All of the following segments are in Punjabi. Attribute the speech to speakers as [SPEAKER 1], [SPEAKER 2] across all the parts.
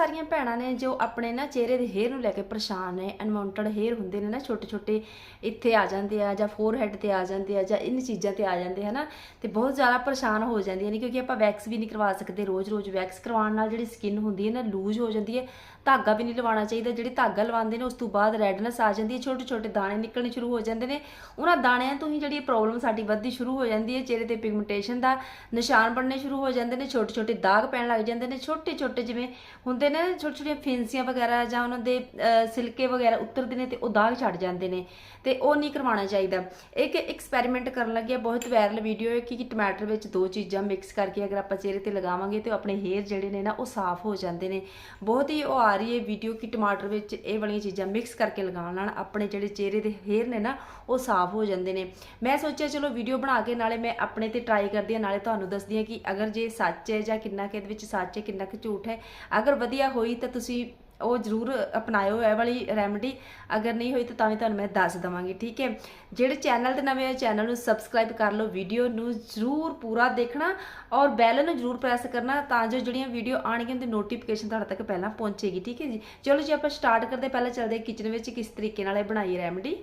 [SPEAKER 1] ਸਾਰੀਆਂ ਭੈਣਾਂ ਨੇ ਜੋ ਆਪਣੇ ਨਾ ਚਿਹਰੇ ਦੇ ਹੇਅਰ ਨੂੰ ਲੈ ਕੇ ਪਰੇਸ਼ਾਨ ਨੇ ਅਨਵਾਂਟਡ ਹੇਅਰ ਹੁੰਦੇ ਨੇ ਨਾ ਛੋਟੇ ਛੋਟੇ ਇੱਥੇ ਆ ਜਾਂਦੇ ਆ ਜਾਂ ਫੋਰਹੈਡ ਤੇ ਆ ਜਾਂਦੇ ਆ ਜਾਂ ਇਨ ਚੀਜ਼ਾਂ ਤੇ ਆ ਜਾਂਦੇ, ਹਨਾ? ਤੇ ਬਹੁਤ ਜ਼ਿਆਦਾ ਪਰੇਸ਼ਾਨ ਹੋ ਜਾਂਦੀਆਂ ਨੇ ਕਿਉਂਕਿ ਆਪਾਂ ਵੈਕਸ ਵੀ ਨਹੀਂ ਕਰਵਾ ਸਕਦੇ, ਰੋਜ਼-ਰੋਜ਼ ਵੈਕਸ ਕਰਵਾਉਣ ਨਾਲ ਜਿਹੜੀ ਸਕਿਨ ਹੁੰਦੀ ਹੈ ਨਾ ਲੂਜ਼ ਹੋ ਜਾਂਦੀ ਹੈ। ਧਾਗਾ ਵੀ ਨਹੀਂ ਲਵਾਉਣਾ ਚਾਹੀਦਾ। ਜਿਹੜੇ ਧਾਗਾ ਲਵਾਉਂਦੇ ਨੇ, ਉਸ ਤੋਂ ਬਾਅਦ ਰੈਡਨੈਸ ਆ ਜਾਂਦੀ ਹੈ। ਛੋਟੇ ਛੋਟੇ ਦਾਣੇ ਨਿਕਲਣੇ ਸ਼ੁਰੂ ਹੋ ਜਾਂਦੇ ਨੇ। ਉਹਨਾਂ ਦਾਣਿਆਂ ਤੋਂ ਹੀ ਜਿਹੜੀ ਪ੍ਰੋਬਲਮ ਸਾਡੀ ਵੱਧਦੀ ਸ਼ੁਰੂ ਹੋ ਜਾਂਦੀ ਹੈ। ਚਿਹਰੇ ਤੇ ਪਿਗਮੈਂਟੇਸ਼ਨ ਦਾ ਨਿਸ਼ਾਨ ਬਣਨੇ ਸ਼ੁਰੂ ਹੋ ਜਾਂਦੇ ਨੇ। ਛੋਟੇ ਛੋਟੇ ਦਾਗ ਪੈਣ ਲੱਗ ਜਾਂਦੇ ਨੇ। ਛੋਟੇ ਛੋਟੇ ਜਿਵੇਂ ਹੁੰਦੇ ਨੇ, ਛੋਟੇ ਛੋਟੀਆਂ ਫਿੰਸੀਆਂ ਵਗੈਰਾ ਜਾਂ ਉਹਨਾਂ ਦੇ ਸਿਲਕੇ ਵਗੈਰਾ ਉਤਰਦੇ ਨੇ ਤੇ ਉਹ ਦਾਗ ਛੱਡ ਜਾਂਦੇ ਨੇ। ਤੇ ਉਹ ਨਹੀਂ ਕਰਵਾਉਣਾ ਚਾਹੀਦਾ। ਇੱਕ ਐਕਸਪੈਰੀਮੈਂਟ ਕਰਨ ਲੱਗਿਆ ਬਹੁਤ ਵਾਇਰਲ ਵੀਡੀਓ ਹੈ ਕਿ ਕਿ ਟਮਾਟਰ ਵਿੱਚ ਦੋ ਚੀਜ਼ਾਂ ਮਿਕਸ ਕਰਕੇ ਅਗਰ ਆਪਾਂ ਚਿਹਰੇ ਤੇ ਲਗਾਵਾਂਗੇ ਤੇ ਆਪਣੇ ਹੇਅਰ ਜਿਹੜੇ ਨੇ ਨਾ, ਉਹ ਸਾਫ਼ ਹੋ ਜਾਂਦੇ ਨੇ। ਬਹੁਤ ਹੀ ਉਹ ਆ ਰਹੀ ਹੈ ਵੀਡੀਓ ਕਿ ਟਮਾਟਰ ਵਿੱਚ ਇਹ ਵਾਲੀਆਂ ਚੀਜ਼ਾਂ ਮਿਕਸ ਕਰਕੇ ਲਗਾਉਣ ਨਾਲ ਆਪਣੇ ਜਿਹੜੇ ਚਿਹਰੇ ਦੇ ਹੇਅਰ ਨੇ ਨਾ, ਉਹ ਸਾਫ਼ ਹੋ ਜਾਂਦੇ ਨੇ। ਮੈਂ ਸੋਚਿਆ, ਚਲੋ ਵੀਡੀਓ ਬਣਾ ਕੇ ਨਾਲੇ ਮੈਂ ਆਪਣੇ ਤੇ ਟਰਾਈ ਕਰਦੀ ਹਾਂ, ਨਾਲੇ ਤੁਹਾਨੂੰ ਦੱਸਦੀ ਹਾਂ ਕਿ ਅਗਰ ਜੇ ਸੱਚ ਹੈ ਜਾਂ ਕਿੰਨਾ ਕਿ ਇਹਦੇ ਵਿੱਚ ਸੱਚ ਹੈ, ਕਿੰਨਾ ਕਿ ਝੂਠ ਹੈ, ਅਗਰ ਵਧੀਆ ਹੋਈ ਤਾਂ ਤੁਸੀਂ ਉਹ ਜ਼ਰੂਰ ਅਪਣਾਇਓ ਇਹ ਵਾਲੀ ਰੈਮਡੀ ਅਗਰ ਨਹੀਂ ਹੋਈ ਤਾਂ ਤਾਂ ਵੀ ਤੁਹਾਨੂੰ ਮੈਂ ਦੱਸ ਦਵਾਂਗੀ, ਠੀਕ ਹੈ? ਜਿਹੜੇ ਚੈਨਲ ਤੇ ਨਵੇਂ ਆ ਚੈਨਲ ਨੂੰ ਸਬਸਕ੍ਰਾਈਬ ਕਰ ਲਓ ਵੀਡੀਓ ਨੂੰ ਜ਼ਰੂਰ ਪੂਰਾ ਦੇਖਣਾ ਔਰ ਬੈਲ ਨੂੰ ਜ਼ਰੂਰ ਪ੍ਰੈਸ ਕਰਨਾ ਤਾਂ ਜੋ ਜਿਹੜੀਆਂ ਵੀਡੀਓ ਆਣਗੀਆਂ ਤੇ ਨੋਟੀਫਿਕੇਸ਼ਨ ਤੁਹਾਡੇ ਤੱਕ ਪਹਿਲਾਂ ਪਹੁੰਚੇਗੀ, ਠੀਕ ਹੈ ਜੀ? ਚਲੋ ਜੀ, ਆਪਾਂ ਸਟਾਰਟ ਕਰਦੇ ਪਹਿਲਾਂ ਚੱਲਦੇ ਕਿਚਨ ਵਿੱਚ ਕਿਸ ਤਰੀਕੇ ਨਾਲ ਇਹ ਬਣਾਈ ਰੈਮਡੀ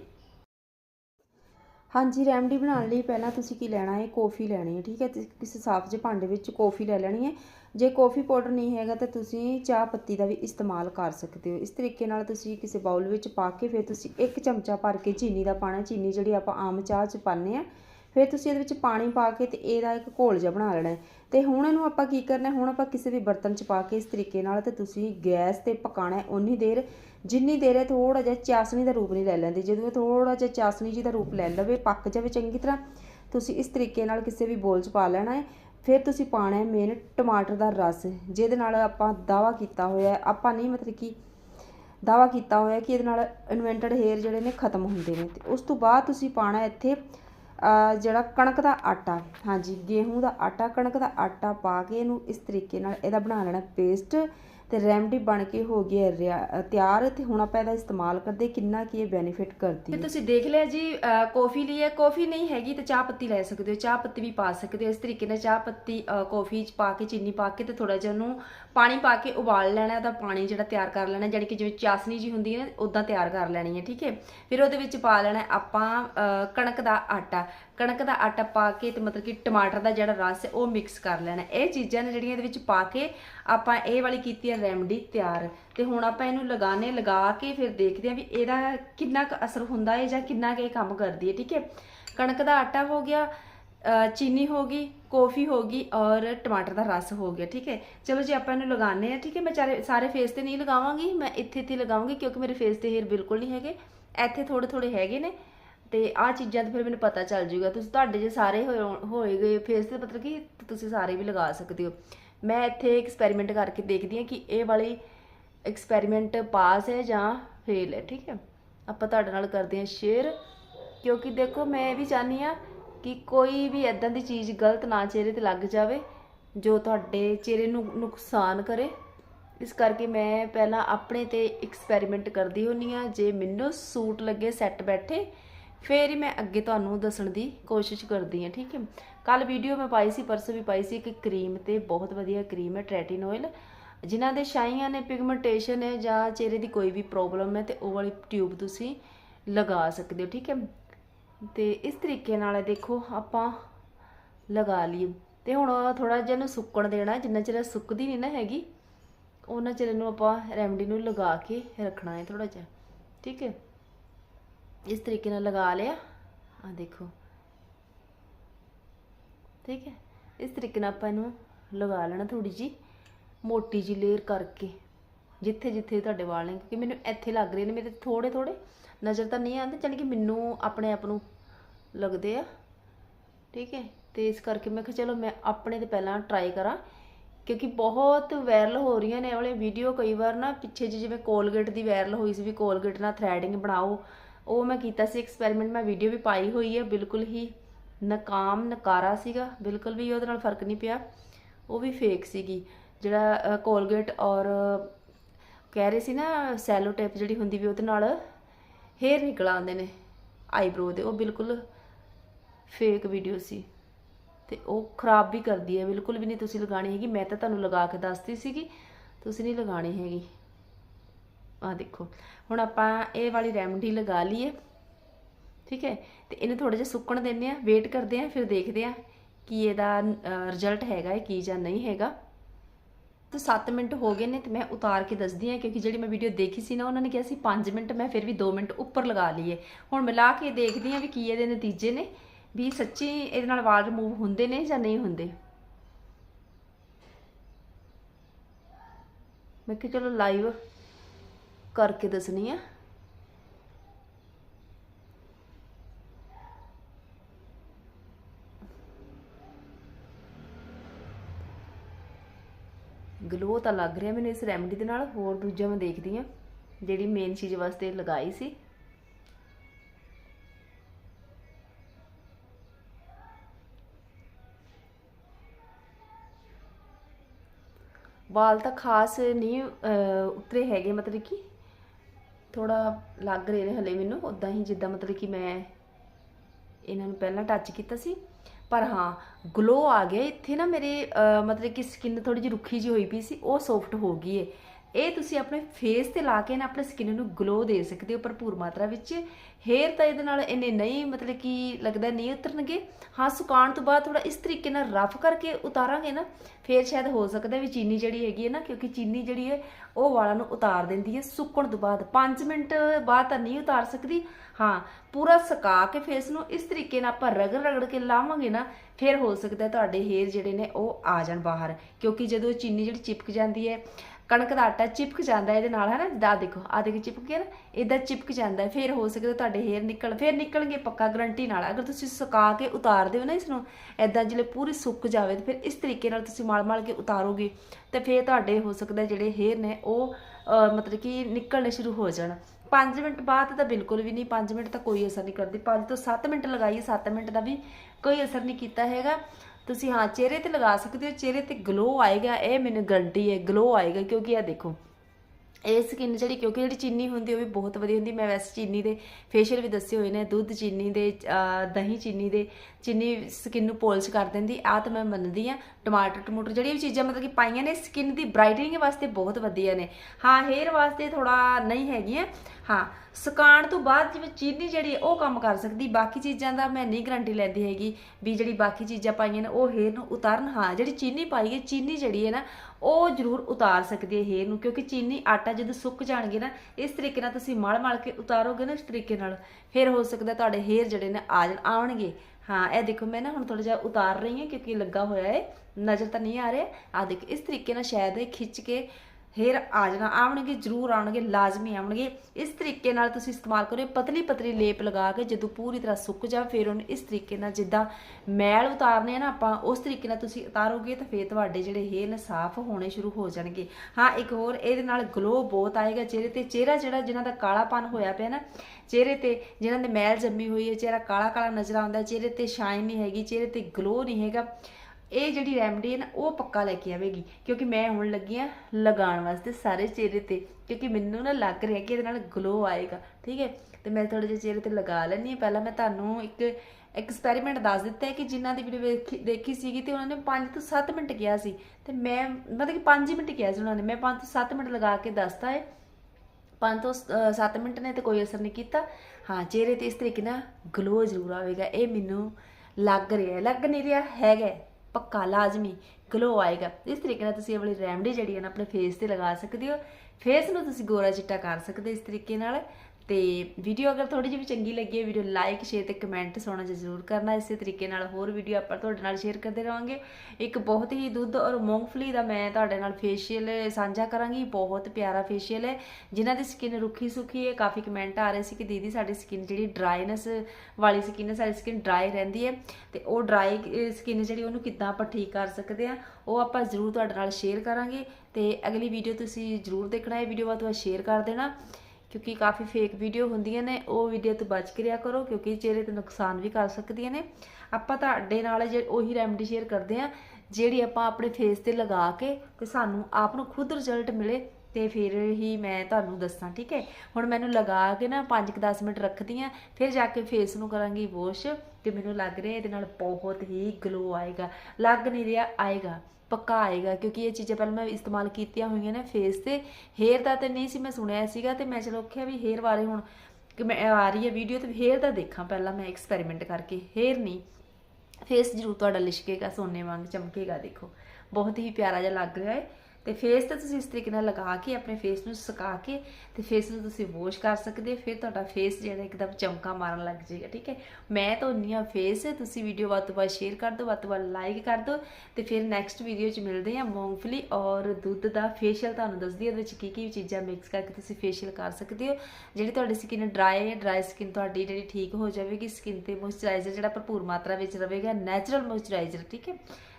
[SPEAKER 1] ਹਾਂਜੀ ਰੈਮਡੀ ਬਣਾਉਣ ਲਈ ਪਹਿਲਾਂ ਤੁਸੀਂ ਕੀ ਲੈਣਾ? ਹੈ ਕੌਫੀ ਲੈਣੀ ਹੈ, ਠੀਕ ਹੈ? ਤੇ ਕਿਸੇ ਸਾਫ਼ ਜਿਹੇ ਭਾਂਡੇ ਵਿੱਚ ਕੌਫੀ ਲੈ ਲੈਣੀ ਹੈ। ਜੇ ਕੌਫੀ ਪਾਊਡਰ ਨਹੀਂ ਹੈਗਾ ਤਾਂ ਤੁਸੀਂ ਚਾਹ ਪੱਤੀ ਦਾ ਵੀ ਇਸਤੇਮਾਲ ਕਰ ਸਕਦੇ ਹੋ। ਇਸ ਤਰੀਕੇ ਨਾਲ ਤੁਸੀਂ ਕਿਸੇ ਬਾਉਲ ਵਿੱਚ ਪਾ ਕੇ ਫਿਰ ਤੁਸੀਂ ਇੱਕ ਚਮਚਾ ਭਰ ਕੇ ਚੀਨੀ ਦਾ ਪਾਣਾ। ਚੀਨੀ ਜਿਹੜੀ ਆਪਾਂ ਆਮ ਚਾਹ 'ਚ ਪਾਉਂਦੇ ਆ ਫਿਰ ਤੁਸੀਂ ਇਹਦੇ ਵਿੱਚ ਪਾਣੀ ਪਾ ਕੇ ਤੇ ਇਹਦਾ ਇੱਕ ਘੋਲ ਜਿਹਾ ਬਣਾ ਲੈਣਾ ਹੈ। ਤੇ ਹੁਣ ਇਹਨੂੰ ਆਪਾਂ ਕੀ ਕਰਨਾ ਹੁਣ ਆਪਾਂ ਕਿਸੇ ਵੀ ਬਰਤਨ 'ਚ ਪਾ ਕੇ ਇਸ ਤਰੀਕੇ ਨਾਲ ਤੇ ਤੁਸੀਂ ਗੈਸ ਤੇ ਪਕਾਣਾ ਉਨੀ ਦੇਰ। ਜਿੰਨੀ ਦੇਰ ਇਹ ਥੋੜਾ ਜਿਹਾ ਚਾਸਣੀ ਦਾ ਰੂਪ ਨਹੀਂ ਲੈ ਲੈਂਦੇ। ਜਦੋਂ ਇਹ ਥੋੜਾ ਜਿਹਾ ਚਾਸਣੀ ਜੀ ਦਾ ਰੂਪ ਲੈ ਲਵੇ, ਪੱਕ ਜਾਵੇ ਚੰਗੀ ਤਰ੍ਹਾਂ, ਤੁਸੀਂ ਇਸ ਤਰੀਕੇ ਨਾਲ ਕਿਸੇ ਵੀ ਬੋਲ 'ਚ ਪਾ ਲੈਣਾ ਹੈ। ਫਿਰ ਤੁਸੀਂ ਪਾਣਾ ਹੈ ਮੇਨ ਟਮਾਟਰ ਦਾ ਰਸ, ਜਿਹਦੇ ਨਾਲ ਆਪਾਂ ਦਾਵਾ ਕੀਤਾ ਹੋਇਆ ਹੈ। ਆਪਾਂ ਨਹੀਂ ਮਤਲਬ ਕਿ ਦਾਵਾ ਕੀਤਾ ਹੋਇਆ ਕਿ ਇਹਦੇ ਨਾਲ ਇਨਵੈਂਟਡ ਹੇਅਰ ਜਿਹੜੇ ਨੇ ਖਤਮ ਹੁੰਦੇ ਨੇ। ਤੇ ਉਸ ਤੋਂ ਬਾਅਦ ਤੁਸੀਂ ਪਾਣਾ ਇੱਥੇ ਜਿਹੜਾ ਕਣਕ ਦਾ ਆਟਾ ਹਾਂਜੀ ਗੇਹੂੰ ਦਾ ਆਟਾ ਕਣਕ ਦਾ ਆਟਾ ਪਾ ਕੇ ਇਹਨੂੰ ਇਸ ਤਰੀਕੇ ਨਾਲ ਇਹਦਾ ਬਣਾ ਲੈਣਾ ਪੇਸਟ ਤੇ ਰੈਮਡੀ ਬਣ ਕੇ ਹੋ ਗਈ ਹੈ ਤਿਆਰ ਤੇ ਹੁਣ ਆਪਾਂ ਇਹਦਾ ਇਸਤੇਮਾਲ ਕਰਦੇ ਕਿੰਨਾ ਕੀ ਇਹ ਬੈਨੀਫਿਟ ਕਰਦੀ ਹੈ। ਤੁਸੀਂ ਦੇਖ ਲਿਆ ਜੀ ਕੌਫੀ ਲਈ ਹੈ ਕੌਫੀ ਨਹੀਂ ਹੈਗੀ ਤਾਂ ਚਾਹ ਪੱਤੀ ਲੈ ਸਕਦੇ ਹੋ ਚਾਹ ਪੱਤੀ ਵੀ ਪਾ ਸਕਦੇ ਹੋ ਇਸ ਤਰੀਕੇ ਨਾਲ ਚਾਹ ਪੱਤੀ ਕੌਫੀ ਚ ਪਾ ਕੇ ਚੀਨੀ ਪਾ ਕੇ ਤੇ ਥੋੜਾ ਜਿਹਾ ਉਹਨੂੰ ਪਾਣੀ ਪਾ ਕੇ ਉਬਾਲ ਲੈਣਾ, ਉਹਦਾ ਪਾਣੀ ਜਿਹੜਾ ਤਿਆਰ ਕਰ ਲੈਣਾ ਜਾਨੀ ਕਿ ਜਿਵੇਂ ਚਾਸਨੀ ਜੀ ਹੁੰਦੀ ਹੈ ਨਾ ਉਦਾਂ ਤਿਆਰ ਕਰ ਲੈਣੀ ਹੈ, ਠੀਕ ਹੈ? ਫਿਰ ਉਹਦੇ ਵਿੱਚ ਪਾ ਲੈਣਾ ਆਪਾਂ ਕਣਕ ਦਾ ਆਟਾ। ਕਣਕ ਦਾ ਆਟਾ ਪਾ ਕੇ ਤੇ ਮਤਲਬ ਕਿ ਟਮਾਟਰ ਦਾ ਜਿਹੜਾ ਰਸ ਹੈ, ਉਹ ਮਿਕਸ ਕਰ ਲੈਣਾ। ਇਹ ਚੀਜ਼ਾਂ ਨੇ ਜਿਹੜੀਆਂ ਇਹਦੇ ਵਿੱਚ ਪਾ ਕੇ ਆਪਾਂ ਇਹ ਵਾਲੀ ਕੀਤੀ ਹੈ ਰੈਮਡੀ ਤਿਆਰ। ਤੇ ਹੁਣ ਆਪਾਂ ਇਹਨੂੰ ਲਗਾਣੇ ਲਗਾ ਕੇ ਫਿਰ ਦੇਖਦੇ ਹਾਂ ਵੀ ਇਹਦਾ ਕਿੰਨਾ ਕੁ ਅਸਰ ਹੁੰਦਾ ਹੈ ਜਾਂ ਕਿੰਨਾ ਕੁ ਇਹ ਕੰਮ ਕਰਦੀ ਹੈ, ਠੀਕ ਹੈ? ਕਣਕ ਦਾ ਆਟਾ ਹੋ ਗਿਆ ਅ, ਚੀਨੀ ਹੋ ਗਈ ਕੌਫੀ ਹੋ ਗਈ ਔਰ ਟਮਾਟਰ ਦਾ ਰਸ ਹੋ ਗਿਆ ਠੀਕ ਹੈ? ਚਲੋ ਜੀ ਆਪਾਂ ਇਹਨੂੰ ਲਗਾਉਂਦੇ ਆ ਠੀਕ ਹੈ? ਮੈਂ ਚਾਰੇ ਸਾਰੇ ਫੇਸ ਤੇ ਨਹੀਂ ਲਗਾਵਾਂਗੀ ਮੈਂ ਇੱਥੇ ਇੱਥੇ ਲਗਾਵਾਂਗੀ ਕਿਉਂਕਿ ਮੇਰੇ ਫੇਸ ਤੇ ਹੇਅਰ ਬਿਲਕੁਲ ਨਹੀਂ ਹੈਗੇ। ਇੱਥੇ ਥੋੜੇ ਥੋੜੇ ਹੈਗੇ ਨੇ ਤੇ ਆਹ ਚੀਜ਼ਾਂ ਤੇ ਫਿਰ ਮੈਨੂੰ ਪਤਾ ਚੱਲ ਜੂਗਾ ਤੁਸੀਂ ਤੁਹਾਡੇ ਜੇ ਸਾਰੇ ਹੋਏ- ਹੋਏ ਗਏ ਫੇਸ ਤੇ ਮਤਲਬ ਕਿ ਤੁਸੀਂ ਸਾਰੇ ਵੀ ਲਗਾ ਸਕਦੇ ਹੋ। ਮੈਂ ਇੱਥੇ ਐਕਸਪੈਰੀਮੈਂਟ ਕਰਕੇ ਦੇਖਦੀ ਹਾਂ ਕਿ ਇਹ ਵਾਲੀ ਐਕਸਪੈਰੀਮੈਂਟ ਪਾਸ ਹੈ ਜਾਂ ਫੇਲ ਹੈ ਠੀਕ ਹੈ? ਆਪਾਂ ਤੁਹਾਡੇ ਨਾਲ ਕਰਦੇ ਹਾਂ ਸ਼ੇਅਰ ਕਿਉਂਕਿ ਦੇਖੋ ਮੈਂ ਇਹ ਵੀ ਚਾਹਨੀ ਆ ਕਿ ਕੋਈ ਵੀ ਐਦਾਂ ਦੀ ਚੀਜ਼ ਗਲਤ ਨਾ ਚਿਹਰੇ ਤੇ ਲੱਗ ਜਾਵੇ, ਜੋ ਤੁਹਾਡੇ ਚਿਹਰੇ ਨੂੰ ਨੁਕਸਾਨ ਕਰੇ। ਇਸ ਕਰਕੇ ਮੈਂ ਪਹਿਲਾਂ ਆਪਣੇ ਤੇ ਐਕਸਪੈਰੀਮੈਂਟ ਕਰਦੀ ਹੁੰਨੀ ਆ ਜੇ ਮੈਨੂੰ ਸੂਟ ਲੱਗੇ ਸੈੱਟ ਬੈਠੇ, ਫੇਰ ਹੀ ਮੈਂ ਅੱਗੇ ਤੁਹਾਨੂੰ ਦੱਸਣ ਦੀ ਕੋਸ਼ਿਸ਼ ਕਰਦੀ ਆ ਠੀਕ ਹੈ? ਕੱਲ ਵੀਡੀਓ ਮੈਂ ਪਾਈ ਸੀ, ਪਰਸੋਂ ਵੀ ਪਾਈ ਸੀ ਕਿ ਕਰੀਮ ਤੇ ਬਹੁਤ ਵਧੀਆ ਕਰੀਮ ਹੈ ਟ੍ਰੈਟਿਨ ਆਇਲ ਜਿਨ੍ਹਾਂ ਦੇ ਸ਼ਾਈਆਂ ਨੇ ਪਿਗਮੈਂਟੇਸ਼ਨ ਹੈ ਜਾਂ ਚਿਹਰੇ ਦੀ ਕੋਈ ਵੀ ਪ੍ਰੋਬਲਮ ਹੈ, ਤੇ ਉਹ ਵਾਲੀ ਟਿਊਬ ਤੁਸੀਂ ਲਗਾ ਸਕਦੇ ਹੋ, ਠੀਕ ਹੈ? ਤੇ ਇਸ ਤਰੀਕੇ ਨਾਲ ਦੇਖੋ ਆਪਾਂ ਲਗਾ ਲਈਏ। ਤੇ ਹੁਣ ਥੋੜਾ ਜਿਹਾ ਨੂੰ ਸੁੱਕਣ ਦੇਣਾ, ਜਿੰਨਾ ਚਿਰ ਸੁੱਕਦੀ ਨਹੀਂ ਨਾ ਹੈਗੀ, ਉਹਨਾਂ ਚਿਰ ਨੂੰ ਆਪਾਂ ਰੈਮਡੀ ਨੂੰ ਲਗਾ ਕੇ ਰੱਖਣਾ ਹੈ ਥੋੜਾ ਜਿਹਾ। ਠੀਕ ਹੈ? ਇਸ ਤਰੀਕੇ ਨਾਲ ਲਗਾ ਲਿਆ। ਆ ਦੇਖੋ। ਠੀਕ ਹੈ? ਇਸ ਤਰੀਕੇ ਨਾਲ ਆਪਾਂ ਇਹਨੂੰ ਲਗਾ ਲੈਣਾ ਥੋੜੀ ਜੀ ਮੋਟੀ ਜੀ ਲੇਅਰ ਕਰਕੇ। ਜਿੱਥੇ ਜਿੱਥੇ ਤੁਹਾਡੇ ਵਾਲ ਨੇ, ਕਿਉਂਕਿ ਮੈਨੂੰ ਇੱਥੇ ਲੱਗ ਰਹੇ ਨੇ, ਮੇਰੇ ਥੋੜੇ ਥੋੜੇ ਨਜ਼ਰ ਤਾਂ ਨਹੀਂ ਆਉਂਦੇ, ਜਾਣੀ ਕਿ ਮੈਨੂੰ ਆਪਣੇ ਆਪ ਨੂੰ ਲੱਗਦੇ ਆ। ਠੀਕ ਹੈ, ਤੇ ਇਸ ਕਰਕੇ ਮੈਂ ਕਿਹਾ ਚਲੋ ਮੈਂ ਆਪਣੇ ਤੇ ਪਹਿਲਾਂ ਟਰਾਈ ਕਰਾਂ, ਕਿਉਂਕਿ ਬਹੁਤ ਵਾਇਰਲ ਹੋ ਰਹੀਆਂ ਨੇ ਇਹ ਵਾਲੇ ਵੀਡੀਓ ਕਈ ਵਾਰ ਨਾ ਪਿੱਛੇ ਜਿਹੇ ਜਿਵੇਂ ਕੋਲਗੇਟ ਦੀ ਵਾਇਰਲ ਹੋਈ ਸੀ ਵੀ ਕੋਲਗੇਟ ਨਾਲ ਥ੍ਰੈਡਿੰਗ ਬਣਾਓ, ਉਹ ਮੈਂ ਕੀਤਾ ਸੀ ਐਕਸਪੈਰੀਮੈਂਟ ਮੈਂ ਵੀਡੀਓ ਵੀ ਪਾਈ ਹੋਈ ਹੈ ਬਿਲਕੁਲ ਹੀ ਨਕਾਮ, ਨਕਾਰਾ ਸੀਗਾ, ਬਿਲਕੁਲ ਵੀ ਉਹਦੇ ਨਾਲ ਫ਼ਰਕ ਨਹੀਂ ਪਿਆ, ਉਹ ਵੀ ਫੇਕ ਸੀਗੀ, ਜਿਹੜਾ ਕੋਲਗੇਟ ਔਰ ਕਹਿ ਰਹੇ ਸੀ ਨਾ ਸੈਲੋ ਟੇਪ ਜਿਹੜੀ ਹੁੰਦੀ ਵੀ ਉਹਦੇ ਨਾਲ ਹੇਅਰ ਨਿਕਲ ਆਉਂਦੇ ਨੇ ਆਈਬ੍ਰੋ ਦੇ, ਉਹ ਬਿਲਕੁਲ ਫੇਕ ਵੀਡੀਓ ਸੀ। ਤੇ ਉਹ ਖਰਾਬ ਵੀ ਕਰਦੀ ਹੈ, ਬਿਲਕੁਲ ਵੀ ਨਹੀਂ ਤੁਸੀਂ ਲਗਾਣੀ ਹੈਗੀ। ਮੈਂ ਤਾਂ ਤੁਹਾਨੂੰ ਲਗਾ ਕੇ ਦੱਸਦੀ ਸੀਗੀ, ਤੁਸੀਂ ਨਹੀਂ ਲਗਾਣੀ ਹੈਗੀ। ਆ ਦੇਖੋ, ਹੁਣ ਆਪਾਂ ਇਹ ਵਾਲੀ ਰੈਮਡੀ ਲਗਾ ਲਈਏ, ਠੀਕ ਹੈ? ਤੇ ਇਹਨੂੰ ਥੋੜਾ ਜਿਹਾ ਸੁੱਕਣ ਦਿੰਦੇ ਆ ਵੇਟ ਕਰਦੇ ਆ ਫਿਰ ਦੇਖਦੇ ਆ ਕੀ ਇਹਦਾ ਰਿਜ਼ਲਟ ਹੈਗਾ ਹੈ ਕੀ ਜਾਂ ਨਹੀਂ ਹੈਗਾ। ਤੇ 7 ਮਿੰਟ ਹੋ ਗਏ ਨੇ ਤੇ ਮੈਂ ਉਤਾਰ ਕੇ ਦੱਸਦੀ ਆ ਕਿਉਂਕਿ ਜਿਹੜੀ ਮੈਂ ਵੀਡੀਓ ਦੇਖੀ ਸੀ ਨਾ, ਉਹਨਾਂ ਨੇ ਕਿਹਾ ਸੀ 5 ਮਿੰਟ, ਮੈਂ ਫਿਰ ਵੀ 2 ਮਿੰਟ ਉੱਪਰ ਲਗਾ ਲਈਏ। ਹੁਣ ਮਿਲਾ ਕੇ ਦੇਖਦੀ ਆ ਵੀ ਕੀ ਇਹਦੇ ਨਤੀਜੇ ਨੇ, ਵੀ ਸੱਚੀ ਇਹਦੇ ਨਾਲ ਵਾਲ ਰਿਮੂਵ ਹੁੰਦੇ ਨੇ ਜਾਂ ਨਹੀਂ ਹੁੰਦੇ। ਮੈਂ ਕਿ ਚਲੋ ਲਾਈਵ ਕਰਕੇ ਦੱਸਣੀ ਆ। ਗਲੋ ਤਾਂ ਲੱਗ ਰਿਹਾ ਮੈਨੂੰ ਇਸ ਰੈਮਡੀ ਦੇ ਨਾਲ, ਹੋਰ ਦੂਜਾ ਮੈਂ ਦੇਖਦੀ ਆ ਜਿਹੜੀ ਮੇਨ ਚੀਜ਼ ਵਾਸਤੇ ਲਗਾਈ ਸੀ। ਵਾਲ ਤਾਂ ਖਾਸ ਨਹੀਂ ਉਤਰੇ ਹੈਗੇ, ਮਤਲਬ ਕਿ ਥੋੜਾ ਲੱਗ ਰਹੇ ਨੇ ਹਲੇ ਮੈਨੂੰ ਉਦਾਂ ਹੀ ਜਿੱਦਾਂ ਮਤਲਬ ਕਿ ਮੈਂ ਇਹਨਾਂ ਨੂੰ ਪਹਿਲਾਂ ਟੱਚ ਕੀਤਾ ਸੀ। ਪਰ ਹਾਂ ਗਲੋ ਆ ਗਿਆ। ਇੱਥੇ ਨਾ ਮੇਰੇ ਮਤਲਬ ਕਿ ਸਕਿਨ ਥੋੜੀ ਜਿਹੀ ਰੁੱਖੀ ਜਿਹੀ ਹੋਈ ਪਈ ਸੀ, ਉਹ ਸੌਫਟ ਹੋ ਗਈ ਏ। ਇਹ ਤੁਸੀਂ ਆਪਣੇ ਫੇਸ ਤੇ ਲਾ ਕੇ ਨਾ ਆਪਣੇ ਸਕਿਨ ਨੂੰ ਗਲੋ ਦੇ ਸਕਦੇ ਹੋ ਭਰਪੂਰ ਮਾਤਰਾ ਵਿੱਚ। ਹੇਅਰ ਤਾਂ ਇਹਦੇ ਨਾਲ ਇੰਨੇ ਨਹੀਂ, ਮਤਲਬ ਕਿ ਲੱਗਦਾ ਨਹੀਂ ਉਤਰਨਗੇ। ਹਾਂ, ਸੁਕਾਉਣ ਤੋਂ ਬਾਅਦ ਥੋੜਾ ਇਸ ਤਰੀਕੇ ਨਾਲ ਰਫ ਕਰਕੇ ਉਤਾਰਾਂਗੇ ਨਾ, ਫੇਰ ਸ਼ਾਇਦ ਹੋ ਸਕਦਾ ਵੀ ਚੀਨੀ ਜਿਹੜੀ ਹੈਗੀ ਹੈ ਨਾ, ਕਿਉਂਕਿ ਚੀਨੀ ਜਿਹੜੀ ਹੈ, ਉਹ ਵਾਲਾਂ ਨੂੰ ਉਤਾਰ ਦਿੰਦੀ ਹੈ। ਸੁੱਕਣ ਤੋਂ ਬਾਅਦ 5 ਮਿੰਟ ਬਾਅਦ ਤਾਂ ਨਹੀਂ ਉਤਾਰ ਸਕਦੀ। ਹਾਂ, ਪੂਰਾ ਸੁਕਾ ਕੇ ਫੇਸ ਨੂੰ ਇਸ ਤਰੀਕੇ ਨਾਲ ਆਪਾਂ ਰਗੜ ਰਗੜ ਕੇ ਲਾਵਾਂਗੇ ਨਾ, ਫਿਰ ਹੋ ਸਕਦਾ ਤੁਹਾਡੇ ਹੇਅਰ ਜਿਹੜੇ ਨੇ ਉਹ ਆ ਜਾਣ ਬਾਹਰ। ਕਿਉਂਕਿ ਜਦੋਂ ਚੀਨੀ ਜਿਹੜੀ ਚਿਪਕ ਜਾਂਦੀ ਹੈ, ਕਣਕ ਦਾ ਆਟਾ ਚਿਪਕ ਜਾਂਦਾ ਇਹਦੇ ਨਾਲ ਹੈ ਨਾ ਦਾ ਦੇਖੋ ਆ ਦੇਖੋ ਚਿਪਕ ਗਿਆ ਨਾ ਇਦਾਂ ਚਿਪਕ ਜਾਂਦਾ ਫਿਰ ਹੋ ਸਕਦਾ ਤੁਹਾਡੇ ਹੇਅਰ ਨਿਕਲ, ਫਿਰ ਨਿਕਲਣਗੇ ਪੱਕਾ ਗਰੰਟੀ ਨਾਲ। ਅਗਰ ਤੁਸੀਂ ਸੁਕਾ ਕੇ ਉਤਾਰਦੇ ਹੋ ਨਾ ਇਸ ਨੂੰ ਇਦਾਂ ਜਿਲੇ ਪੂਰੀ ਸੁੱਕ ਜਾਵੇ, ਤੇ ਫਿਰ ਇਸ ਤਰੀਕੇ ਨਾਲ ਤੁਸੀਂ ਮਲ-ਮਲ ਕੇ ਉਤਾਰੋਗੇ, ਤੇ ਫਿਰ ਤੁਹਾਡੇ ਹੋ ਸਕਦਾ ਜਿਹੜੇ ਹੇਅਰ ਨੇ ਉਹ ਮਤਲਬ ਕਿ ਨਿਕਲਣੇ ਸ਼ੁਰੂ ਹੋ ਜਾਣ। 5 ਮਿੰਟ ਬਾਅਦ ਤਾਂ ਬਿਲਕੁਲ ਵੀ ਨਹੀਂ 5 ਮਿੰਟ ਤਾਂ ਕੋਈ ਅਸਰ ਨਹੀਂ ਕਰਦੀ। 5 ਤੋਂ 7 ਮਿੰਟ ਲਗਾਈਏ 7 ਮਿੰਟ ਦਾ ਵੀ ਕੋਈ ਅਸਰ ਨਹੀਂ ਕੀਤਾ ਹੈਗਾ। ਤੁਸੀਂ ਹਾਂ, ਚਿਹਰੇ ਤੇ ਲਗਾ ਸਕਦੇ ਹੋ, ਚਿਹਰੇ ਤੇ ਗਲੋ ਆਏਗਾ, ਇਹ ਮੈਨੂੰ ਗਰੰਟੀ ਹੈ ਗਲੋ ਆਏਗਾ, ਕਿਉਂਕਿ ਇਹ ਦੇਖੋ ਇਹ ਸਕਿਨ ਜਿਹੜੀ ਕਿਉਂਕਿ ਜਿਹੜੀ ਚੀਨੀ ਹੁੰਦੀ ਉਹ ਵੀ ਬਹੁਤ ਵਧੀਆ ਹੁੰਦੀ। ਮੈਂ ਵੈਸੇ ਚੀਨੀ ਦੇ ਫੇਸ਼ੀਅਲ ਵੀ ਦੱਸੇ ਹੋਏ ਨੇ, ਦੁੱਧ ਚੀਨੀ ਦੇ ਦਹੀਂ ਚੀਨੀ ਦੇ, ਚੀਨੀ ਸਕਿਨ ਨੂੰ ਪੋਲਿਸ਼ ਕਰ ਦਿੰਦੀ। ਆ ਤਾਂ ਮੈਂ ਮੰਨਦੀ ਆ। ਟਮਾਟਰ ਟਮੂਟਰ ਜਿਹੜੀਆਂ ਵੀ ਚੀਜ਼ਾਂ ਮਤਲਬ ਕਿ ਪਾਈਆਂ ਨੇ ਸਕਿਨ ਦੀ ਬ੍ਰਾਈਟਨਿੰਗ ਵਾਸਤੇ ਬਹੁਤ ਵਧੀਆ ਨੇ। ਹਾਂ ਹੇਅਰ ਵਾਸਤੇ ਥੋੜਾ ਨਹੀਂ ਹੈਗੀਆਂ ਹਾਂ, ਸੁਕਾਉਣ ਤੋਂ ਬਾਅਦ ਜਿਵੇਂ ਚੀਨੀ ਜਿਹੜੀ ਉਹ ਕੰਮ ਕਰ ਸਕਦੀ। ਬਾਕੀ ਚੀਜ਼ਾਂ ਦਾ ਮੈਂ ਨਹੀਂ ਗਰੰਟੀ ਲੈਂਦੀ ਹੈਗੀ ਵੀ ਜਿਹੜੀ ਬਾਕੀ ਚੀਜ਼ਾਂ ਪਾਈਆਂ ਨੇ, ਉਹ ਹੇਅਰ ਨੂੰ ਉਤਾਰਨ। ਹਾਂ, ਜਿਹੜੀ ਚੀਨੀ ਪਾਈ ਹੈ, ਚੀਨੀ ਜਿਹੜੀ ਹੈ ਨਾ ਉਹ ਜ਼ਰੂਰ ਉਤਾਰ ਸਕਦੀ ਹੈ ਹੇਅਰ ਨੂੰ, ਕਿਉਂਕਿ ਚੀਨੀ ਆਟਾ ਜਦੋਂ ਸੁੱਕ ਜਾਣਗੇ ਨਾ, ਇਸ ਤਰੀਕੇ ਨਾਲ ਤੁਸੀਂ ਮਲ ਮਲ ਕੇ ਉਤਾਰੋਗੇ ਨਾ, ਇਸ ਤਰੀਕੇ ਨਾਲ ਫਿਰ ਹੋ ਸਕਦਾ ਤੁਹਾਡੇ ਹੇਅਰ ਜਿਹੜੇ ਨੇ ਆ ਜਾਣ, ਆਉਣਗੇ। ਹਾਂ, ਇਹ ਦੇਖੋ, ਮੈਂ ਨਾ ਹੁਣ ਥੋੜਾ ਜਿਹਾ ਉਤਾਰ ਰਹੀ ਹਾਂ, ਕਿਉਂਕਿ ਲੱਗਾ ਹੋਇਆ ਹੈ, ਨਜ਼ਰ ਤਾਂ ਨਹੀਂ ਆ ਰਿਹਾ। ਆ ਦੇਖ, ਇਸ ਤਰੀਕੇ ਨਾਲ ਸ਼ਾਇਦ ਇਹ ਖਿੱਚ ਕੇ ਹੇਅਰ ਆ ਜਾਣਾ, ਆਉਣਗੇ, ਜ਼ਰੂਰ ਆਉਣਗੇ, ਲਾਜ਼ਮੀ ਆਉਣਗੇ। ਇਸ ਤਰੀਕੇ ਨਾਲ ਤੁਸੀਂ ਇਸਤੇਮਾਲ ਕਰੋ ਪਤਲੀ ਪਤਲੀ ਲੇਪ ਲਗਾ ਕੇ ਜਦੋਂ ਪੂਰੀ ਤਰ੍ਹਾਂ ਸੁੱਕ ਜਾ ਫਿਰ ਉਹਨੂੰ ਇਸ ਤਰੀਕੇ ਨਾਲ ਜਿੱਦਾਂ ਮੈਲ ਉਤਾਰਨੇ ਆ ਨਾ ਆਪਾਂ, ਉਸ ਤਰੀਕੇ ਨਾਲ ਤੁਸੀਂ ਉਤਾਰੋਗੇ ਤਾਂ ਫਿਰ ਤੁਹਾਡੇ ਜਿਹੜੇ ਹੇਅਰ ਨੇ ਸਾਫ਼ ਹੋਣੇ ਸ਼ੁਰੂ ਹੋ ਜਾਣਗੇ। ਹਾਂ, ਇੱਕ ਹੋਰ, ਇਹਦੇ ਨਾਲ ਗਲੋ ਬਹੁਤ ਆਏਗਾ, ਚਿਹਰੇ ਤੇ ਚਿਹਰਾ ਜਿਹੜਾ ਜਿਨ੍ਹਾਂ ਦਾ ਕਾਲਾਪਨ ਹੋਇਆ ਪਿਆ ਨਾ, ਚਿਹਰੇ ਤੇ ਜਿਨ੍ਹਾਂ ਦੇ ਮੈਲ ਜੰਮੀ ਹੋਈ ਹੈ, ਚਿਹਰਾ ਕਾਲਾ ਕਾਲਾ ਨਜ਼ਰ ਆਉਂਦਾ, ਚਿਹਰੇ ਤੇ ਸ਼ਾਈਨ ਨਹੀਂ ਹੈਗੀ, ਚਿਹਰੇ ਤੇ ਗਲੋ ਨਹੀਂ ਹੈਗਾ। ਇਹ ਜਿਹੜੀ ਰੈਮਡੀ ਹੈ ਨਾ, ਉਹ ਪੱਕਾ ਲੈ ਕੇ ਆਵੇਗੀ। ਕਿਉਂਕਿ ਮੈਂ ਹੁਣ ਲੱਗੀ ਆ ਲਗਾਉਣ ਵਾਸਤੇ ਸਾਰੇ ਚਿਹਰੇ ਤੇ। ਕਿਉਂਕਿ ਮੈਨੂੰ ਨਾ ਲੱਗ ਰਿਹਾ ਕਿ ਇਹਦੇ ਨਾਲ ਗਲੋ ਆਏਗਾ। ਠੀਕ ਹੈ? ਤੇ ਮੈਂ ਥੋੜੇ ਜਿਹੇ ਚਿਹਰੇ ਤੇ ਲਗਾ ਲੈਣੀ ਹੈ। ਪਹਿਲਾਂ ਮੈਂ ਤੁਹਾਨੂੰ ਇੱਕ ਐਕਸਪੈਰੀਮੈਂਟ ਦੱਸ ਦਿੱਤਾ ਹੈ ਕਿ ਜਿਨ੍ਹਾਂ ਦੀ ਵੀਡੀਓ ਵੇਖੀ, ਦੇਖੀ ਸੀਗੀ ਤੇ ਉਹਨਾਂ ਨੇ 5 ਤੋਂ 7 ਮਿੰਟ ਕਿਹਾ ਸੀ। ਤੇ ਮੈਂ, ਮਤਲਬ ਕਿ 5 ਮਿੰਟ ਕਿਹਾ ਸੀ ਉਹਨਾਂ ਨੇ। ਮੈਂ 5 ਤੋਂ 7 ਮਿੰਟ ਲਗਾ ਕੇ ਦੱਸਤਾ ਹੈ। 5 ਤੋਂ 7 ਮਿੰਟ ਨੇ ਤੇ ਕੋਈ ਅਸਰ ਨਹੀਂ ਕੀਤਾ। ਹਾਂ, ਚਿਹਰੇ ਤੇ ਇਸ ਤਰੀਕੇ ਨਾਲ ਗਲੋ ਜ਼ਰੂਰ ਆਵੇਗਾ। ਇਹ ਮੈਨੂੰ ਲੱਗ ਰਿਹਾ ਲੱਗ ਨਹੀਂ ਰਿਹਾ, ਹੈਗਾ ਪੱਕਾ ਲਾਜ਼ਮੀ ਗਲੋ ਆਏਗਾ। ਇਸ ਤਰੀਕੇ ਨਾਲ ਤੁਸੀਂ ਆਪਣੀ ਰੈਮਡੀ ਜਿਹੜੀ ਹੈ ਨਾ ਆਪਣੇ ਫੇਸ ਤੇ ਲਗਾ ਸਕਦੇ ਹੋ। ਫੇਸ ਨੂੰ ਤੁਸੀਂ ਗੋਰਾ ਚਿੱਟਾ ਕਰ ਸਕਦੇ ਹੋ ਇਸ ਤਰੀਕੇ ਨਾਲ। ਤੇ ਵੀਡੀਓ ਅਗਰ ਥੋੜੀ ਜਿਹੀ ਵੀ ਚੰਗੀ ਲੱਗੀ ਹੈ ਵੀਡੀਓ ਲਾਈਕ ਸ਼ੇਅਰ ਤੇ ਕਮੈਂਟ ਸੋਣਾ ਜ਼ਰੂਰ ਕਰਨਾ। ਇਸੇ ਤਰੀਕੇ ਨਾਲ ਹੋਰ ਵੀਡੀਓ ਆਪਾਂ ਤੁਹਾਡੇ ਨਾਲ ਸ਼ੇਅਰ ਕਰਦੇ ਰਹਾਂਗੇ। ਇੱਕ ਬਹੁਤ ਹੀ ਦੁੱਧ ਔਰ ਮੂੰਗਫਲੀ ਦਾ ਮੈਂ ਤੁਹਾਡੇ ਨਾਲ ਫੇਸ਼ੀਅਲ ਸਾਂਝਾ ਕਰਾਂਗੀ। ਬਹੁਤ ਪਿਆਰਾ ਫੇਸ਼ੀਅਲ ਹੈ। ਜਿਨ੍ਹਾਂ ਦੀ ਸਕਿਨ ਰੁੱਖੀ ਸੁੱਖੀ ਹੈ। ਕਾਫੀ ਕਮੈਂਟ ਆ ਰਹੇ ਸੀ ਕਿ ਦੀਦੀ, ਸਾਡੀ ਸਕਿਨ ਜਿਹੜੀ ਡਰਾਈਨੈਸ ਵਾਲੀ ਸਕਿਨ ਹੈ, ਸਾਡੀ ਸਕਿਨ ਡਰਾਈ ਰਹਿੰਦੀ ਹੈ। ਤੇ ਉਹ ਡਰਾਈ ਸਕਿਨ ਜਿਹੜੀ ਉਹਨੂੰ ਕਿੱਦਾਂ ਆਪਾਂ ਠੀਕ ਕਰ ਸਕਦੇ ਆ ਉਹ ਆਪਾਂ ਜ਼ਰੂਰ ਤੁਹਾਡੇ ਨਾਲ ਸ਼ੇਅਰ ਕਰਾਂਗੇ। ਤੇ ਅਗਲੀ ਵੀਡੀਓ ਤੁਸੀਂ ਜ਼ਰੂਰ ਦੇਖਣਾ। ਹੈ ਵੀਡੀਓ ਬਾਅਦ ਸ਼ੇਅਰ ਕਰ ਦੇਣਾ। ਕਿਉਂਕਿ ਕਾਫੀ ਫੇਕ ਵੀਡੀਓ ਹੁੰਦੀਆਂ ਨੇ, ਉਹ ਵੀਡੀਓ ਤੋਂ ਬਚ ਕੇ ਰਿਹਾ ਕਰੋ, ਕਿਉਂਕਿ ਚਿਹਰੇ ਤੇ ਨੁਕਸਾਨ ਵੀ ਕਰ ਸਕਦੀਆਂ ਨੇ। ਆਪਾਂ ਤੁਹਾਡੇ ਨਾਲ ਜੇ ਉਹੀ ਰੈਮਡੀ ਸ਼ੇਅਰ ਕਰਦੇ ਆ ਜਿਹੜੀ ਆਪਾਂ ਆਪਣੇ ਫੇਸ ਤੇ ਲਗਾ ਕੇ ਤੇ ਸਾਨੂੰ ਆਪ ਨੂੰ ਖੁਦ ਰਿਜ਼ਲਟ ਮਿਲੇ, ਤੇ ਫਿਰ ਹੀ ਮੈਂ ਤੁਹਾਨੂੰ ਦੱਸਾਂ, ਠੀਕ ਹੈ? ਹੁਣ ਮੈਨੂੰ ਲਗਾ ਕੇ ਨਾ 5-10 ਮਿੰਟ ਰੱਖਦੀ ਆ ਫਿਰ ਜਾ ਕੇ ਫੇਸ ਨੂੰ ਕਰਾਂਗੀ ਵਾਸ਼ ਤੇ ਮੈਨੂੰ ਲੱਗ ਰਿਹਾ ਇਹਦੇ ਨਾਲ ਬਹੁਤ ਹੀ ਗਲੋ ਆਏਗਾ। ਲੱਗ ਨਹੀਂ ਰਿਹਾ, ਆਏਗਾ। ਪੱਕਾ ਆਏਗਾ, ਕਿਉਂਕਿ ਇਹ ਚੀਜ਼ਾਂ ਪਹਿਲਾਂ ਮੈਂ ਇਸਤੇਮਾਲ ਕੀਤੀਆਂ ਹੋਈਆਂ ਨੇ ਫੇਸ ਤੇ। ਹੇਅਰ ਦਾ ਤੇ ਨਹੀਂ ਸੀ, ਮੈਂ ਸੁਣਿਆ ਸੀਗਾ ਤੇ ਮੈਂ ਚਲੋ ਆਖਿਆ ਵੀ ਹੇਅਰ ਬਾਰੇ ਹੁਣ ਕਿ ਮੈਂ ਆ ਰਹੀ ਹੈ ਵੀਡੀਓ ਤੇ ਹੇਅਰ ਦਾ ਦੇਖਾਂ ਪਹਿਲਾਂ ਮੈਂ ਐਕਸਪੈਰੀਮੈਂਟ ਕਰਕੇ। ਹੇਅਰ ਨਹੀਂ ਫੇਸ ਜ਼ਰੂਰ ਤੁਹਾਡਾ ਲਿਸ਼ਕੇਗਾ, ਸੋਨੇ ਵਾਂਗ ਚਮਕੇਗਾ, ਦੇਖੋ। ਬਹੁਤ ਹੀ ਪਿਆਰਾ ਜਿਹਾ ਲੱਗ ਰਿਹਾ ਹੈ। ਤੇ ਫੇਸ ਤੇ ਤੁਸੀਂ ਇਸ ਤਰੀਕੇ ਨਾਲ ਲਗਾ ਕੇ, ਆਪਣੇ ਫੇਸ ਨੂੰ ਸੁਕਾ ਕੇ ਤੇ ਫੇਸ ਨੂੰ ਤੁਸੀਂ ਵਾਸ਼ ਕਰ ਸਕਦੇ ਹੋ, ਫਿਰ ਤੁਹਾਡਾ ਫੇਸ ਜਿਹੜਾ ਇੱਕਦਮ ਚਮਕਾ ਮਾਰਨ ਲੱਗ ਜਾਏਗਾ, ਠੀਕ ਹੈ? ਮੈਂ ਧੋਨੀ ਆ ਫੇਸ ਤੁਸੀਂ ਵੀਡੀਓ ਵੱਧ ਤੋਂ ਵੱਧ ਸ਼ੇਅਰ ਕਰ ਦਿਓ, ਵੱਧ ਤੋਂ ਵੱਧ ਲਾਈਕ ਕਰ ਦਿਓ ਤੇ ਫਿਰ ਨੈਕਸਟ ਵੀਡੀਓ 'ਚ ਮਿਲਦੇ ਹਾਂ ਮੂੰਗਫਲੀ ਔਰ ਦੁੱਧ ਦਾ ਫੇਸ਼ੀਅਲ ਤੁਹਾਨੂੰ ਦੱਸਦੀ ਹਾਂ ਇਹਦੇ ਵਿੱਚ ਕੀ ਕੀ ਚੀਜ਼ਾਂ ਮਿਕਸ ਕਰਕੇ ਤੁਸੀਂ ਫੇਸ਼ੀਅਲ ਕਰ ਸਕਦੇ ਹੋ। ਜਿਹੜੀ ਤੁਹਾਡੀ ਸਕਿਨ ਡਰਾਈ ਹੈ ਡਰਾਈ ਸਕਿਨ ਤੁਹਾਡੀ ਜਿਹੜੀ ਠੀਕ ਹੋ ਜਾਵੇਗੀ ਸਕਿਨ ਤੇ ਮੋਇਸਚਰਾਈਜ਼ਰ ਜਿਹੜਾ ਭਰਪੂਰ ਮਾਤਰਾ ਵਿੱਚ ਰਹੇਗਾ ਨੈਚੁਰਲ ਮੋਇਸਚਰਾਈਜ਼ਰ ਠੀਕ ਹੈ?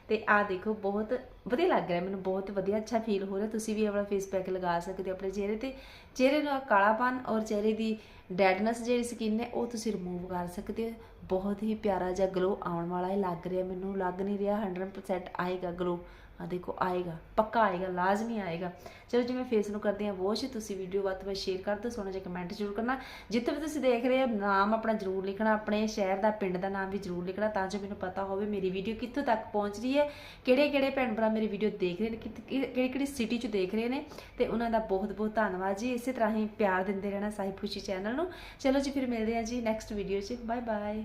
[SPEAKER 1] ਤੇ ਆ ਦੇਖੋ, ਬਹੁਤ ਵਧੀਆ ਲੱਗ ਰਿਹਾ, ਮੈਨੂੰ ਬਹੁਤ ਵਧੀਆ ਅੱਛਾ ਫੀਲ ਹੋ ਰਿਹਾ। ਤੁਸੀਂ ਵੀ ਆਪਣਾ ਫੇਸ ਪੈਕ ਲਗਾ ਸਕਦੇ ਹੋ ਆਪਣੇ ਚਿਹਰੇ ਤੇ। ਚਿਹਰੇ ਨੂੰ ਕਾਲਾਪਨ ਔਰ ਚਿਹਰੇ ਦੀ ਡੈਡਨੈਸ ਜਿਹੜੀ ਸਕਿਨ ਹੈ ਉਹ ਤੁਸੀਂ ਰਿਮੂਵ ਕਰ ਸਕਦੇ ਹੋ। ਬਹੁਤ ਹੀ ਪਿਆਰਾ ਜਿਹਾ ਗਲੋ ਆਉਣ ਵਾਲਾ ਹੈ, ਲੱਗ ਰਿਹਾ ਮੈਨੂੰ, ਲੱਗ ਨਹੀਂ ਰਿਹਾ 100% ਆਏਗਾ ਗਲੋ ਆ ਦੇਖੋ, ਆਏਗਾ, ਪੱਕਾ ਆਏਗਾ, ਲਾਜ਼ਮੀ ਆਏਗਾ। ਚਲੋ, ਜਿਵੇਂ ਫੇਸ ਨੂੰ ਕਰਦੇ ਆ ਵਾਸ਼ ਤੁਸੀਂ ਵੀਡੀਓ ਵੱਧ ਤੋਂ ਵੱਧ ਸ਼ੇਅਰ ਕਰ ਦਿਓ, ਸੋਹਣਾ ਜਿਹਾ ਕਮੈਂਟ ਜ਼ਰੂਰ ਕਰਨਾ। ਜਿੱਥੇ ਵੀ ਤੁਸੀਂ ਦੇਖ ਰਹੇ ਹੋ, ਨਾਮ ਆਪਣਾ ਜ਼ਰੂਰ ਲਿਖਣਾ, ਆਪਣੇ ਸ਼ਹਿਰ ਦਾ, ਪਿੰਡ ਦਾ ਨਾਮ ਵੀ ਜ਼ਰੂਰ ਲਿਖਣਾ, ਤਾਂ ਜੋ ਮੈਨੂੰ ਪਤਾ ਹੋਵੇ ਮੇਰੀ ਵੀਡੀਓ ਕਿੱਥੋਂ ਤੱਕ ਪਹੁੰਚ ਰਹੀ ਹੈ ਕਿਹੜੇ ਕਿਹੜੇ ਭੈਣ ਭਰਾ ਮੇਰੀ ਵੀਡੀਓ ਦੇਖ ਰਹੇ ਨੇ ਕਿਹੜੀ ਕਿਹੜੀ ਸਿਟੀ 'ਚ ਦੇਖ ਰਹੇ ਨੇ, ਤੇ ਉਹਨਾਂ ਦਾ ਬਹੁਤ ਬਹੁਤ ਧੰਨਵਾਦ ਜੀ। ਇਸੇ ਤਰ੍ਹਾਂ ਹੀ ਪਿਆਰ ਦਿੰਦੇ ਰਹਿਣਾ ਸਾਹਿਬ ਖੁਸ਼ੀ ਚੈਨਲ ਨੂੰ। ਚਲੋ ਜੀ, ਫਿਰ ਮਿਲਦੇ ਹਾਂ ਜੀ ਨੈਕਸਟ ਵੀਡੀਓ 'ਚ। Bye bye